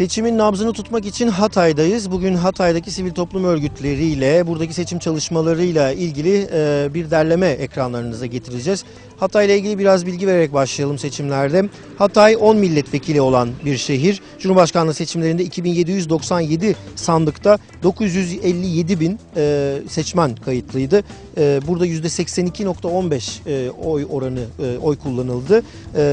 Seçimin nabzını tutmak için Hatay'dayız. Bugün Hatay'daki sivil toplum örgütleriyle, buradaki seçim çalışmalarıyla ilgili e, bir derleme ekranlarınıza getireceğiz. Hatay'la ilgili biraz bilgi vererek başlayalım seçimlerde. Hatay 10 milletvekili olan bir şehir. Cumhurbaşkanlığı seçimlerinde 2797 sandıkta 957 bin e, seçmen kayıtlıydı. E, burada %82.15 e, oy oranı oy kullanıldı.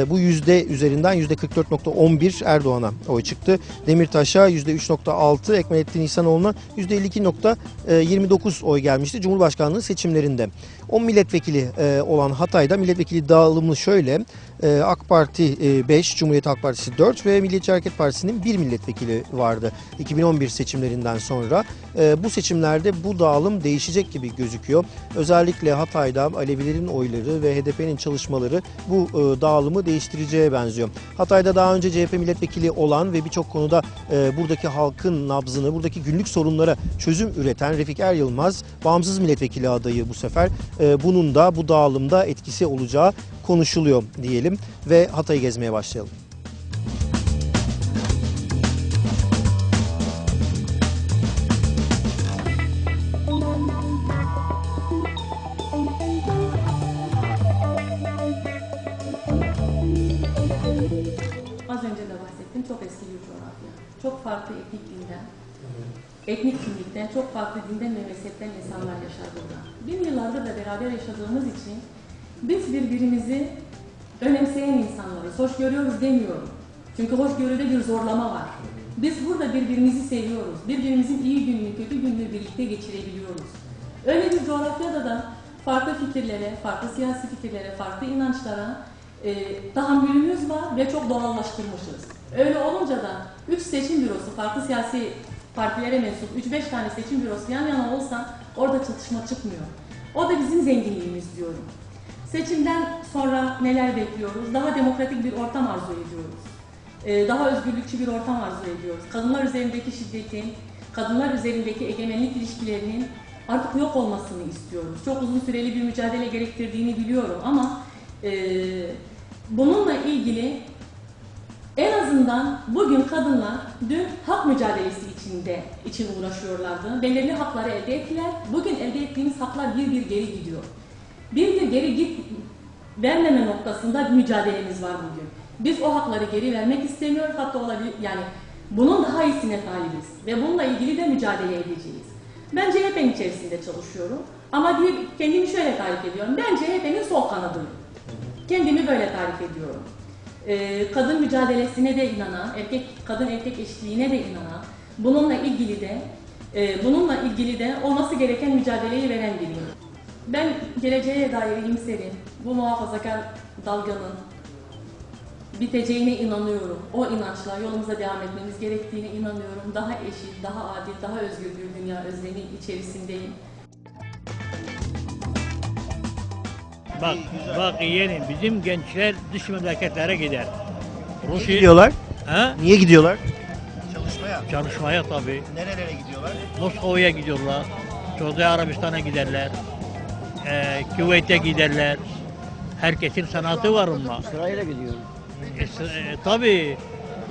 Bu yüzde üzerinden %44.11 Erdoğan'a oy çıktı. Demirtaş'a %3.6, Ekmelettin İhsanoğlu'na %52.29 oy gelmişti Cumhurbaşkanlığı seçimlerinde. 10 milletvekili e, olan Hatay'da milletvekili dağılımı şöyle. E, AK Parti e, 5, Cumhuriyet Halk Partisi 4 ve Milliyetçi Hareket Partisi'nin 1 milletvekili vardı 2011 seçimlerinden sonra. E, bu seçimlerde bu dağılım değişecek gibi gözüküyor. Özellikle Hatay'da Alevilerin oyları ve HDP'nin çalışmaları bu e, dağılımı değiştireceğe benziyor. Hatay'da daha önce CHP milletvekili olan ve birçok konuda e, buradaki halkın nabzını, buradaki günlük sorunlara çözüm üreten Refik Er Yılmaz bağımsız milletvekili adayı bu sefer. E, bunun da bu dağılımda etkisi olacağı konuşuluyor diyelim ve Hatay'ı gezmeye başlayalım. Az önce de bahsettim. Çok eski bir coğrafya. Çok farklı etnik dinden, etnik kimlikten, çok farklı dinden ve mezhepten insanlar. Da beraber yaşadığımız için biz birbirimizi önemseyen insanlarız. Hoş görüyoruz demiyorum. Çünkü hoşgörüde bir zorlama var. Biz burada birbirimizi seviyoruz. Birbirimizin iyi gününü, kötü gününü birlikte geçirebiliyoruz. Öyle bir coğrafyada da farklı fikirlere, farklı siyasi fikirlere, farklı inançlara e, tahammülümüz var ve çok doğallaştırmışız. Öyle olunca da 3 seçim bürosu, farklı siyasi partilere mensup 3-5 tane seçim bürosu yan yana olsa orada çatışma çıkmıyor. O da bizim zenginliğimiz diyorum. Seçimden sonra neler bekliyoruz? Daha demokratik bir ortam arzu ediyoruz. Ee, daha özgürlükçü bir ortam arzu ediyoruz. Kadınlar üzerindeki şiddetin, kadınlar üzerindeki egemenlik ilişkilerinin artık yok olmasını istiyoruz. Çok uzun süreli bir mücadele gerektirdiğini biliyorum ama e, bununla ilgili en azından bugün kadınlar dün hak mücadelesi içinde için uğraşıyorlardı. Belirli hakları elde ettiler. Bugün elde ettiğimiz haklar bir bir geri gidiyor. Bir bir geri git vermeme noktasında mücadelemiz var bugün. Biz o hakları geri vermek istemiyoruz. Hatta olabilir yani bunun daha iyisine talibiz ve bununla ilgili de mücadele edeceğiz. Ben CHP'nin içerisinde çalışıyorum. Ama bir, kendimi şöyle tarif ediyorum. Ben CHP'nin sol kanadıyım. Kendimi böyle tarif ediyorum. Ee, kadın mücadelesine de inanan, erkek kadın erkek eşitliğine de inanan, bununla ilgili de e, bununla ilgili de olması gereken mücadeleyi veren biriyim. Ben geleceğe dair iyimserim. Bu muhafazakar dalganın biteceğine inanıyorum. O inançla yolumuza devam etmemiz gerektiğine inanıyorum. Daha eşit, daha adil, daha özgür bir dünya özlemi içerisindeyim. Bak, bak yeğenim bizim gençler dış memleketlere gider. Niye Rusya, gidiyorlar? ha? Niye gidiyorlar? Çalışmaya. Çalışmaya tabii. Nerelere gidiyorlar? Moskova'ya gidiyorlar. Suudi Arabistan'a giderler. Ee, Küveyt'e giderler. Herkesin sanatı var ama. İsrail'e gidiyor. E, s- e, tabii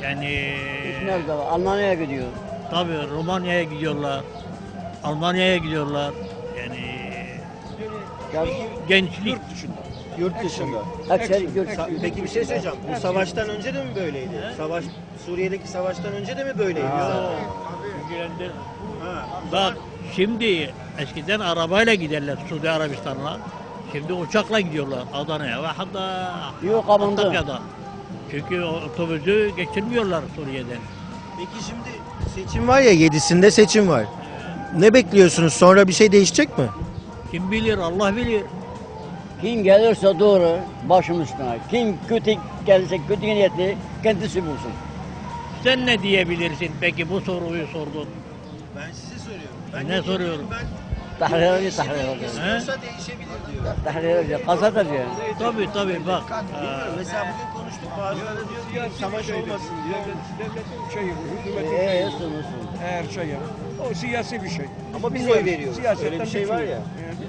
yani Nerede? Almanya'ya gidiyor. tabii Romanya'ya gidiyorlar. Almanya'ya gidiyorlar. Yani Ya, gençlik Yurt dışında. Akseri yurt Sa- Peki bir şey söyleyeceğim. Bu savaştan önce de mi böyleydi? Savaş Suriye'deki savaştan önce de mi böyleydi? ilgilendir. Ha. Bak şimdi eskiden arabayla giderler Suudi Arabistan'a. Şimdi uçakla gidiyorlar Adana'ya ve hatta Yok, alındı. Antakya'da. Çünkü otobüsü geçirmiyorlar Suriye'den. Peki şimdi seçim var ya 7'sinde seçim var. Ne bekliyorsunuz? Sonra bir şey değişecek mi? Kim bilir Allah bilir. Kim gelirse doğru başım üstüne. Kim kötü gelirse kötü niyetli kendisi bulsun. Sen ne diyebilirsin peki bu soruyu sordun. Ben size soruyorum. Ben ne soruyorum? Tahrir ediyor, tahrir ediyor. He? değişebilir diyor. Tahrir ediyor, gazeteci. Tabii tabii bak. Mesela bugün konuştuk bazıları diyor ki savaş olmasın diyor. Devletin şeyi bu, hükümetin Eee şeyi. olsun olsun. Eğer şey yap- O siyasi bir şey. Ama biz oy veriyoruz. Siyasetten Öyle bir şey var ya. Ee.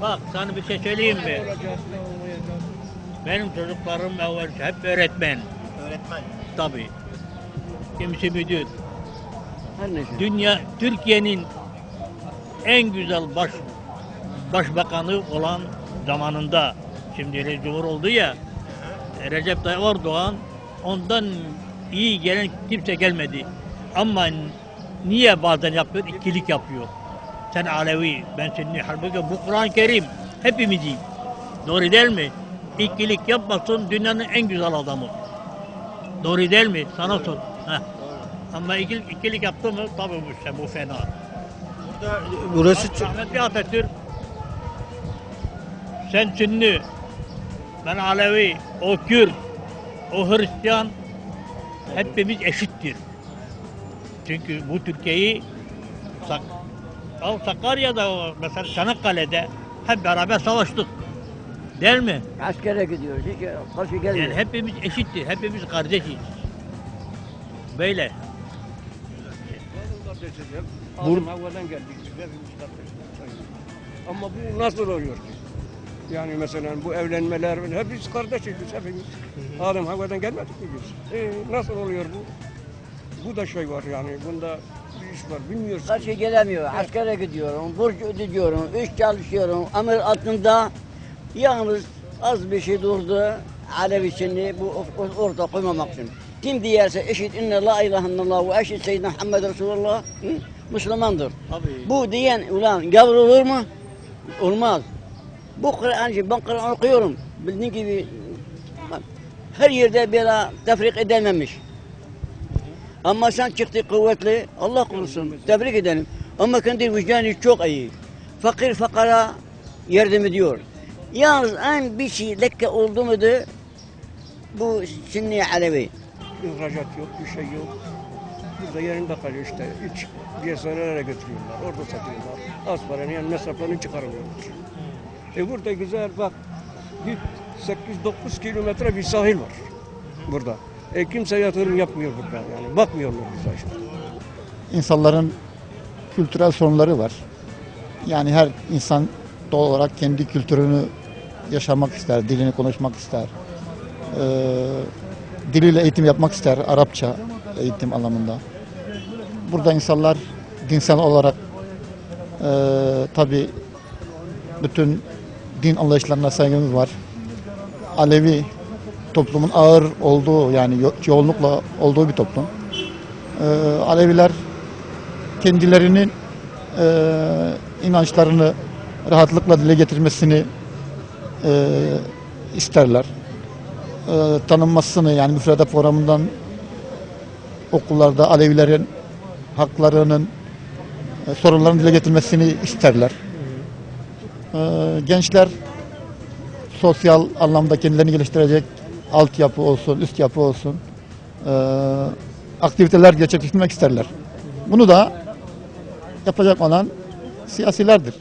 Bak sana bir şey söyleyeyim mi? Benim çocuklarım evvel hep öğretmen. Öğretmen. Tabii. kimisi müdür. Her neyse. Dünya, Türkiye'nin en güzel baş başbakanı olan zamanında, şimdi reis cumhur oldu ya, Recep Tayyip Erdoğan ondan iyi gelen kimse gelmedi. Ama niye bazen yapıyor? İkilik yapıyor. Sen Alevi, ben Sünni. Halbuki bu Kur'an-ı Kerim hepimizi. Doğru değil mi? İkilik yapmasın dünyanın en güzel adamı. Doğru değil mi? Sana sor. Heh. Ama ikilik, ikilik yaptı mı tabii bu işte bu fena. Burası çok- Rahmetli Atatürk sen Sünni, ben Alevi, o Kürt, o Hristiyan hepimiz eşittir. Çünkü bu Türkiye'yi Sak Al Sakarya'da mesela Çanakkale'de hep beraber savaştık. Değil mi? Askere gidiyoruz. Hiç karşı gelmiyor. Yani hepimiz eşittir, hepimiz kardeşiz. Böyle. Adam havadan geldik. Ama bu nasıl oluyor ki? Yani mesela bu evlenmeler, hepimiz kardeşiz biz hepimiz. Adam havadan gelmedik mi biz? E, nasıl oluyor bu? Bu da şey var yani, bunda iş var, bilmiyoruz. Karşı gelemiyor. Askere gidiyorum. Borç ödüyorum. iş çalışıyorum. Amir altında yalnız az bir şey durdu. Alevisini bu o- orada koymamak için. Kim diyerse eşit inne la ilahe illallah ve eşit seyyidina Muhammed Resulullah hı? Müslümandır. Tabii. Bu diyen ulan gavur olur mu? Olmaz. Bu Kur'an, ben Kur'an okuyorum. Bildiğin gibi her yerde böyle tefrik edilmemiş. Ama sen çıktı kuvvetli, Allah korusun, tebrik edelim. Ama kendi vicdanı çok iyi. Fakir fakara yardım ediyor. Yalnız en bir şey lekke oldu mu da bu Sünni Alevi. İhracat yok, bir şey yok. Burada yerinde kalıyor işte. Hiç piyasalara götürüyorlar, orada satıyorlar. Az paranın yani masraflarını çıkarmıyorlar. E burada güzel bak, bir 8-9 kilometre bir sahil var burada. E kimse yatırım yapmıyor burada yani, bakmıyorlar bize işte. insanların kültürel sorunları var. Yani her insan doğal olarak kendi kültürünü yaşamak ister, dilini konuşmak ister. Ee, diliyle eğitim yapmak ister, Arapça eğitim anlamında. Burada insanlar dinsel olarak e, tabi bütün din anlayışlarına saygımız var. Alevi toplumun ağır olduğu yani yo- yoğunlukla olduğu bir toplum. Ee, Aleviler kendilerinin e, inançlarını rahatlıkla dile getirmesini e, isterler. E, tanınmasını yani müfredat programından okullarda Alevilerin haklarının e, sorunlarını dile getirmesini isterler. E, gençler sosyal anlamda kendilerini geliştirecek altyapı olsun, üst yapı olsun e, aktiviteler gerçekleştirmek isterler. Bunu da yapacak olan siyasilerdir.